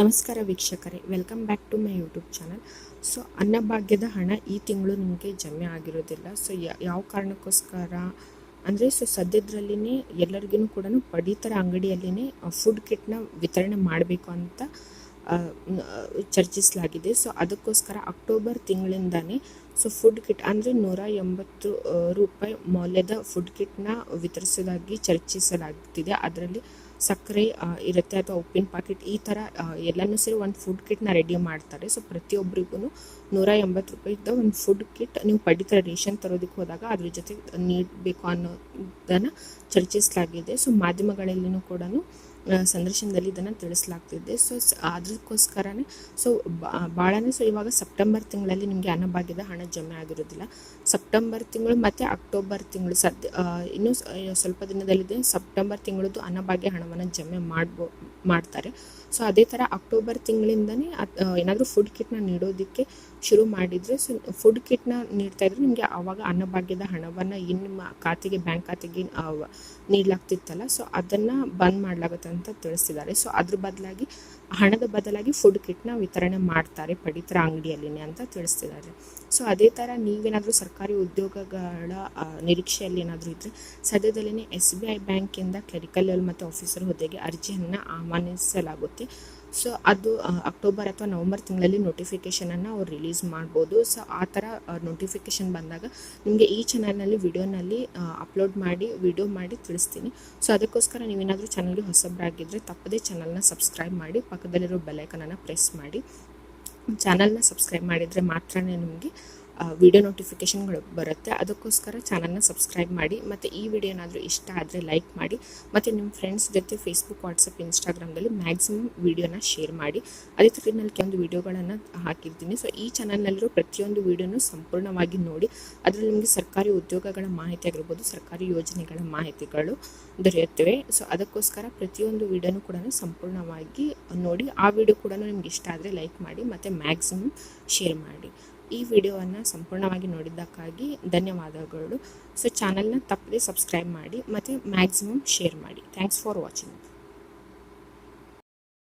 ನಮಸ್ಕಾರ ವೀಕ್ಷಕರೇ welcome back to my YouTube channel so ಅನ್ನಭಾಗ್ಯದ ಹಣ ಈ ತಿಂಗಳು ನಿಮಗೆ ಜಮೆ ಆಗಿರೋದಿಲ್ಲ. ಸೊ ಯಾವ ಕಾರಣಕ್ಕೋಸ್ಕರ? ಅಂದರೆ ಸೊ ಸದ್ಯದ್ರಲ್ಲಿನೇ ಎಲ್ಲರಿಗೂ ಕೂಡ ಪಡಿತರ ಅಂಗಡಿಯಲ್ಲಿನೇ ಫುಡ್ ಕಿಟ್ನ ವಿತರಣೆ ಮಾಡಬೇಕು ಅಂತ ಚರ್ಚಿಸಲಾಗಿದೆ. ಸೊ ಅದಕ್ಕೋಸ್ಕರ ಅಕ್ಟೋಬರ್ ತಿಂಗಳಿಂದಾನೇ ಸೊ ಫುಡ್ ಕಿಟ್ ಅಂದರೆ ನೂರ ಎಂಬತ್ತು ರೂಪಾಯಿ ಮೌಲ್ಯದ ಫುಡ್ ಕಿಟ್ನ ವಿತರಿಸೋದಾಗಿ ಚರ್ಚಿಸಲಾಗ್ತಿದೆ. ಅದರಲ್ಲಿ ಸಕ್ಕರೆ ಇರುತ್ತೆ ಅಥವಾ ಉಪ್ಪಿನ ಪ್ಯಾಕೆಟ್ ಈ ಥರ ಎಲ್ಲನೂ ಸೇರಿ ಒಂದು ಫುಡ್ ಕಿಟ್ನ ರೆಡಿ ಮಾಡ್ತಾರೆ. ಸೊ ಪ್ರತಿಯೊಬ್ಬರಿಗೂ ನೂರ ಎಂಬತ್ತು ರೂಪಾಯಿದ್ದ ಒಂದು ಫುಡ್ ಕಿಟ್ ನೀವು ಪಡಿತರ ರೇಷನ್ ತರೋದಕ್ಕೆ ಹೋದಾಗ ಅದ್ರ ಜೊತೆ ನೀಡಬೇಕು ಅನ್ನೋದನ್ನು ಚರ್ಚಿಸಲಾಗಿದೆ. ಸೊ ಮಾಧ್ಯಮಗಳಲ್ಲಿನೂ ಕೂಡ ಸಂದರ್ಶನದಲ್ಲಿ ಇದನ್ನು ತಿಳಿಸಲಾಗ್ತಿದೆ. ಸೊ ಅದಕ್ಕೋಸ್ಕರನೇ ಸೊ ಭಾಳನೇ ಸೊ ಇವಾಗ ಸೆಪ್ಟೆಂಬರ್ ತಿಂಗಳಲ್ಲಿ ನಿಮಗೆ ಅನ್ನಭಾಗ್ಯದ ಹಣ ಜಮೆ ಆಗಿರೋದಿಲ್ಲ. ಸೆಪ್ಟೆಂಬರ್ ತಿಂಗಳು ಮತ್ತು ಅಕ್ಟೋಬರ್ ತಿಂಗಳು ಸದ್ಯ ಇನ್ನೂ ಸ್ವಲ್ಪ ದಿನದಲ್ಲಿದೆ. ಸೆಪ್ಟೆಂಬರ್ ತಿಂಗಳದ್ದು ಅನ್ನಭಾಗ್ಯ ಹಣವನ್ನು ಜಮೆ ಮಾಡ್ಬೋ, ಮಾಡ್ತಾರೆ. ಸೊ ಅದೇ ಥರ ಅಕ್ಟೋಬರ್ ತಿಂಗಳಿಂದನೇ ಏನಾದರೂ ಫುಡ್ ಕಿಟ್ನ ನೀಡೋದಕ್ಕೆ ಶುರು ಮಾಡಿದರೆ ಸೊ ಫುಡ್ ಕಿಟ್ನ ನೀಡ್ತಾ ಇದ್ರೆ ನಿಮಗೆ ಆವಾಗ ಅನ್ನಭಾಗ್ಯದ ಹಣವನ್ನು ಇನ್ನು ಖಾತೆಗೆ, ಬ್ಯಾಂಕ್ ಖಾತೆಗೆ ನೀಡಲಾಗ್ತಿತ್ತಲ್ಲ. ಸೊ ಅದನ್ನು ಬಂದ್ ಮಾಡಲಾಗುತ್ತೆ. ಅಂತ ತಿಳಿಸಿದ್ದಾರೆ ಸೊ ಅದ್ರ ಬದಲಾಗಿ, ಹಣದ ಬದಲಾಗಿ ಫುಡ್ ಕಿಟ್ನ ವಿತರಣೆ ಮಾಡ್ತಾರೆ ಪಡಿತರ ಅಂಗಡಿಯಲ್ಲಿನೇ ಅಂತ ತಿಳಿಸ್ತಿದ್ದಾರೆ. ಸೊ ಅದೇ ಥರ ನೀವೇನಾದರೂ ಸರ್ಕಾರಿ ಉದ್ಯೋಗಗಳ ನಿರೀಕ್ಷೆಯಲ್ಲಿ ಏನಾದರೂ ಇದ್ದರೆ ಸದ್ಯದಲ್ಲೇ ಎಸ್ ಬಿ ಐ ಬ್ಯಾಂಕಿಂದ ಕ್ಲರಿಕಲ್ ಮತ್ತು ಆಫೀಸರ್ ಹುದ್ದೆಗೆ ಅರ್ಜಿಯನ್ನು ಆಹ್ವಾನಿಸಲಾಗುತ್ತೆ. ಸೊ ಅದು ಅಕ್ಟೋಬರ್ ಅಥವಾ ನವಂಬರ್ ತಿಂಗಳಲ್ಲಿ ನೋಟಿಫಿಕೇಶನನ್ನು ಅವ್ರು ರಿಲೀಸ್ ಮಾಡ್ಬೋದು. ಸೊ ಆ ಥರ ನೋಟಿಫಿಕೇಶನ್ ಬಂದಾಗ ನಿಮಗೆ ಈ ಚಾನಲ್ನಲ್ಲಿ ವಿಡಿಯೋನಲ್ಲಿ ಅಪ್ಲೋಡ್ ಮಾಡಿ ವಿಡಿಯೋ ಮಾಡಿ ತಿಳಿಸ್ತೀನಿ. ಸೊ ಅದಕ್ಕೋಸ್ಕರ ನೀವೇನಾದರೂ ಚಾನಲ್ಗೆ ಹೊಸಬರಾಗಿದ್ದರೆ ತಪ್ಪದೇ ಚಾನಲ್ನ ಸಬ್ಸ್ಕ್ರೈಬ್ ಮಾಡಿ, ಪಕ್ಕದಲ್ಲಿರೋ ಬೆಲೈಕನನ್ನು ಪ್ರೆಸ್ ಮಾಡಿ. ಚಾನಲ್ನ ಸಬ್ಸ್ಕ್ರೈಬ್ ಮಾಡಿದರೆ ಮಾತ್ರ ನಿಮಗೆ ವಿಡಿಯೋ ನೋಟಿಫಿಕೇಷನ್ಗಳು ಬರುತ್ತೆ. ಅದಕ್ಕೋಸ್ಕರ ಚಾನಲ್ನ ಸಬ್ಸ್ಕ್ರೈಬ್ ಮಾಡಿ, ಮತ್ತು ಈ ವಿಡಿಯೋ ಏನಾದರೂ ಇಷ್ಟ ಆದರೆ ಲೈಕ್ ಮಾಡಿ, ಮತ್ತು ನಿಮ್ಮ ಫ್ರೆಂಡ್ಸ್ ಜೊತೆ ಫೇಸ್ಬುಕ್ ವಾಟ್ಸಪ್ ಇನ್ಸ್ಟಾಗ್ರಾಮ್ದಲ್ಲಿ ಮ್ಯಾಕ್ಸಿಮಮ್ ವಿಡಿಯೋನ ಶೇರ್ ಮಾಡಿ. ಅದೇ ಥರ ನಾನು ಕೆಲವೊಂದು ವಿಡಿಯೋಗಳನ್ನು ಹಾಕಿರ್ತೀನಿ. ಸೊ ಈ ಚಾನಲ್ನಲ್ಲಿರೋ ಪ್ರತಿಯೊಂದು ವಿಡಿಯೋನು ಸಂಪೂರ್ಣವಾಗಿ ನೋಡಿ, ಅದರಲ್ಲಿ ನಿಮಗೆ ಸರ್ಕಾರಿ ಉದ್ಯೋಗಗಳ ಮಾಹಿತಿ ಆಗಿರ್ಬೋದು, ಸರ್ಕಾರಿ ಯೋಜನೆಗಳ ಮಾಹಿತಿಗಳು ದೊರೆಯುತ್ತವೆ. ಸೊ ಅದಕ್ಕೋಸ್ಕರ ಪ್ರತಿಯೊಂದು ವಿಡಿಯೋನು ಕೂಡ ಸಂಪೂರ್ಣವಾಗಿ ನೋಡಿ, ಆ ವಿಡಿಯೋ ಕೂಡ ನಿಮ್ಗೆ ಇಷ್ಟ ಆದರೆ ಲೈಕ್ ಮಾಡಿ, ಮತ್ತು ಮ್ಯಾಕ್ಸಿಮಮ್ ಶೇರ್ ಮಾಡಿ. ಈ ವಿಡಿಯೋವನ್ನು ಸಂಪೂರ್ಣವಾಗಿ ನೋಡಿದ್ದಕ್ಕಾಗಿ ಧನ್ಯವಾದಗಳು. ಸೊ, ಚಾನಲ್ನ ತಪ್ಪದೆ ಸಬ್ಸ್ಕ್ರೈಬ್ ಮಾಡಿ ಮತ್ತು ಮ್ಯಾಕ್ಸಿಮಮ್ ಶೇರ್ ಮಾಡಿ. Thanks for watching